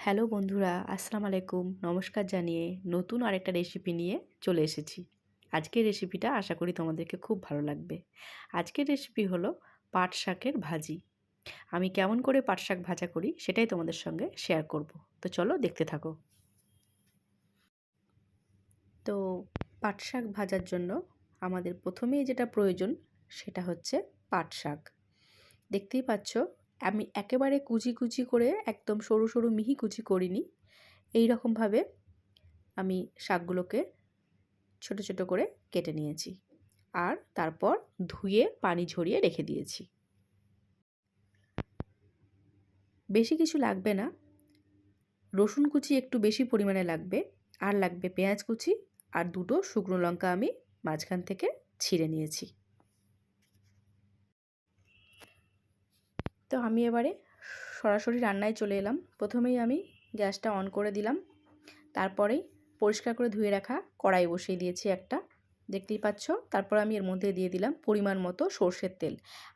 Hello বন্ধুরা, আসসালামু আলাইকুম। নমস্কার জানিয়ে নতুন আরেকটা রেসিপি নিয়ে চলে এসেছি। আজকের রেসিপিটা আশা করি তোমাদেরকে খুব ভালো লাগবে। আজকের রেসিপি হলো পাট শাকের ভাজি। আমি কেমন করে পাট শাক ভাজা করি সেটাই তোমাদের সঙ্গে শেয়ার করব। তো চলো দেখতে থাকো। তো পাট শাক ভাজার জন্য আমাদের প্রথমেই যেটা প্রয়োজন সেটা হচ্ছে পাট শাক। দেখতেই পাচ্ছ আমি একেবারে কুচি কুচি করে একদম সরু সরু মিহি কুচি করিনি। এই রকমভাবে আমি শাকগুলোকে ছোট ছোট করে কেটে নিয়েছি আর তারপর ধুয়ে পানি ঝরিয়ে রেখে দিয়েছি। বেশি কিছু লাগবে না। রসুন কুচি একটু বেশি পরিমাণে লাগবে, আর লাগবে পেঁয়াজ কুচি, আর দুটো শুকনো লঙ্কা আমি মাঝখান থেকে ছিঁড়ে নিয়েছি। তো আমি এবারে সরাসরি রান্নায় চলে এলাম। প্রথমেই আমি গ্যাসটা অন করে দিলাম। তারপরেই পরিষ্কার করে ধুয়ে রাখা কড়াই বসিয়ে দিয়েছি একটা। দেখতেই পাচ্ছ? তারপর আমি এর মধ্যে দিয়ে দিলাম পরিমাণ মতো সর্ষের তেল।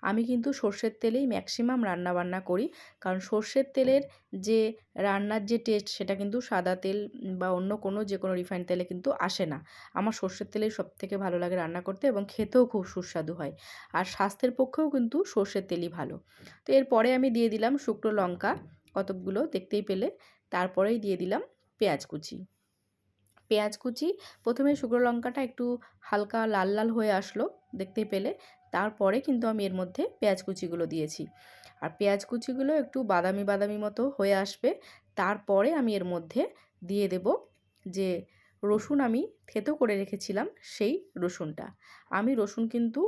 আমি কিন্তু সর্ষের তেলেই ম্যাক্সিমাম রান্না বান্না করি। কারণ সর্ষের তেলের যে রান্নার যে টেস্ট সেটা কিন্তু সাদা তেল বা অন্য কোনো যে কোনো রিফাইন্ড তেলে কিন্তু আসে না। আমার সর্ষের তেলেই সব থেকে ভালো লাগে রান্না করতে এবং খেতেও খুব সুস্বাদু হয়। আর স্বাস্থ্যের পক্ষেও কিন্তু সর্ষের তেলই ভালো। তো এরপরে আমি দিয়ে দিলাম শুকনো লঙ্কা কতকগুলো দেখতেই পেলে। তারপরেই দিয়ে দিলাম পেঁয়াজ কুচি। পেঁয়াজ কুচি। প্রথমে শুকনো লঙ্কাটা একটু হালকা লাল লাল হয়ে আসলো দেখতে পেলে। তারপরে কিন্তু আমি এর মধ্যে পেঁয়াজ কুচিগুলো দিয়েছি। আর পেঁয়াজ কুচিগুলো একটু বাদামি বাদামি মতো হয়ে আসবে। তারপরে আমি এর মধ্যে দিয়ে দেব যে রসুন আমি থেতো করে রেখেছিলাম সেই রসুনটা। আমি রসুন কিন্তু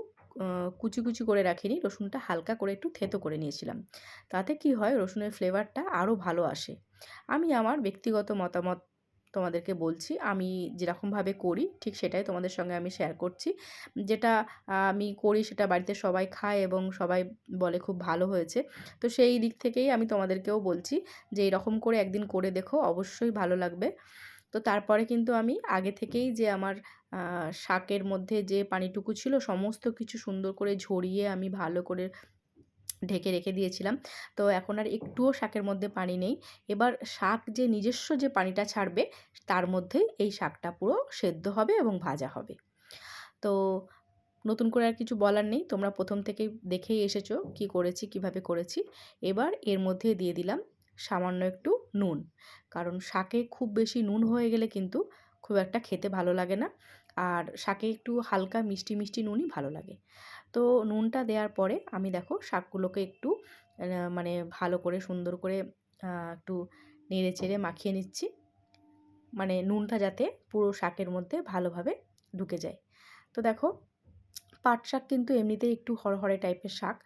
কুচি কুচি করে রাখিনি, রসুনটা হালকা করে একটু থেতো করে নিয়েছিলাম। তাতে কি হয়, রসুনের ফ্লেভারটা আরও ভালো আসে। আমি আমার ব্যক্তিগত মতামত তোমাদেরকে বলছি, আমি যেরকমভাবে করি, ঠিক সেটাই তোমাদের সঙ্গে আমি শেয়ার করছি। যেটা আমি করি সেটা বাড়িতে সবাই খায় এবং সবাই বলে খুব ভালো হয়েছে। তো সেই দিক থেকেই আমি তোমাদেরকেও বলছি যে, এরকম করে একদিন করে দেখো, অবশ্যই ভালো লাগবে। তো তারপরে কিন্তু আমি আগে থেকেই যে, আমার শাকের মধ্যে যে পানিটুকু ছিল, সমস্ত কিছু সুন্দর করে ঝরিয়ে আমি ভালো করে ঢেকে রেখে দিয়েছিলাম। তো এখন আর একটুও শাকের মধ্যে পানি নেই। এবার শাক যে নিজস্ব যে পানিটা ছাড়বে, তার মধ্যেই এই শাকটা পুরো সেদ্ধ হবে এবং ভাজা হবে। তো নতুন করে আর কিছু বলার নেই। তোমরা প্রথম থেকেই দেখেই এসেছ কি করেছি, কীভাবে করেছি। এবার এর মধ্যে দিয়ে দিলাম সামান্য একটু নুন। কারণ শাকে খুব বেশি নুন হয়ে গেলে কিন্তু খুব একটা খেতে ভালো লাগে না। আর শাকে একটু হালকা মিষ্টি মিষ্টি নুনই ভালো লাগে। তো নুনটা দেওয়ার পরে আমি দেখো শাকগুলোকে একটু মানে ভালো করে সুন্দর করে একটু নেড়ে চেড়ে মাখিয়ে নিচ্ছি। মানে নুনটা যাতে পুরো শাকের মধ্যে ভালোভাবে ঢুকে যায়। তো দেখো পাট শাক কিন্তু এমনিতেই একটু হরহরে টাইপের শাক।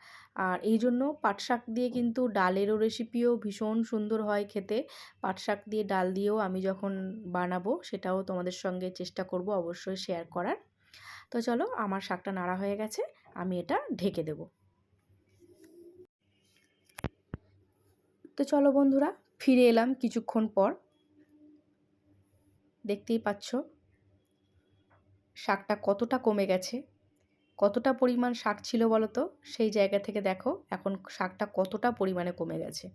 আর এই জন্য পাট শাক দিয়ে কিন্তু ডালেরও রেসিপিও ভীষণ সুন্দর হয় খেতে। পাট শাক দিয়ে ডাল দিয়েও আমি যখন বানাবো সেটাও তোমাদের সঙ্গে চেষ্টা করব অবশ্যই শেয়ার করার। তো চলো আমার শাকটা নাড়া হয়ে গেছে, আমি এটা ঢেকে দেব। তো চলো বন্ধুরা, ফিরে এলাম কিছুক্ষণ পর। দেখতেই পাচ্ছ, শাকটা কতটা কমে গেছে। কতটা পরিমাণ শাক ছিল বলো তো সেই জায়গা থেকে দেখো এখন শাকটা কতটা পরিমাণে কমে গেছে।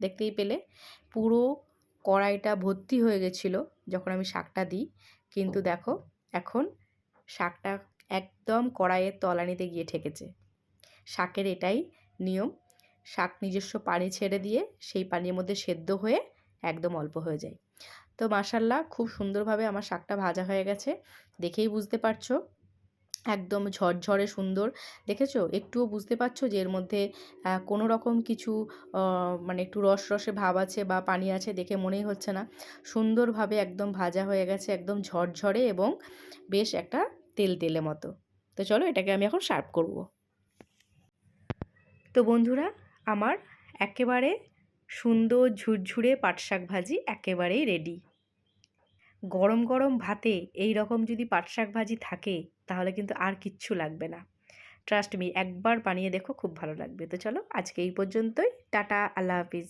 দেখতেই পেলে? পুরো কড়াইটা ভর্তি হয়ে গেছিল যখন আমি শাকটা দিই। কিন্তু দেখো এখন শাকটা একদম কড়াইয়ের তলানিতে গিয়ে ঠেকেছে। শাকের এটাই নিয়ম। শাক নিজস্ব পানি ছেড়ে দিয়ে সেই পানির মধ্যে সেদ্ধ হয়ে একদম অল্প হয়ে যায়। তো মাসাল্লাহ খুব সুন্দরভাবে আমার শাকটা ভাজা হয়ে গেছে। দেখেই বুঝতে পারছ। একদম ঝরঝরে সুন্দর। দেখেছ? একটুও বুঝতে পারছ যে এর মধ্যে কোনো রকম কিছু মানে একটু রস রসে ভাব আছে বা পানি আছে দেখে মনেই হচ্ছে না। সুন্দরভাবে একদম ভাজা হয়ে গেছে, একদম ঝরঝরে এবং বেশ একটা তেল তেলে মতো। তো চলো এটাকে আমি এখন সার্ভ করব। তো বন্ধুরা, আমার একেবারে সুন্দর ঝুরঝুরে পাট শাক ভাজি একেবারেই রেডি গরম গরম ভাতে এই রকম যদি পাট শাক ভাজি থাকে, তাহলে কিন্তু আর কিচ্ছু লাগবে না। ট্রাস্ট মি একবার বানিয়ে দেখো, খুব ভালো লাগবে। তো চলো, আজকে এই পর্যন্তই। টাটা, আল্লাহ হাফিজ।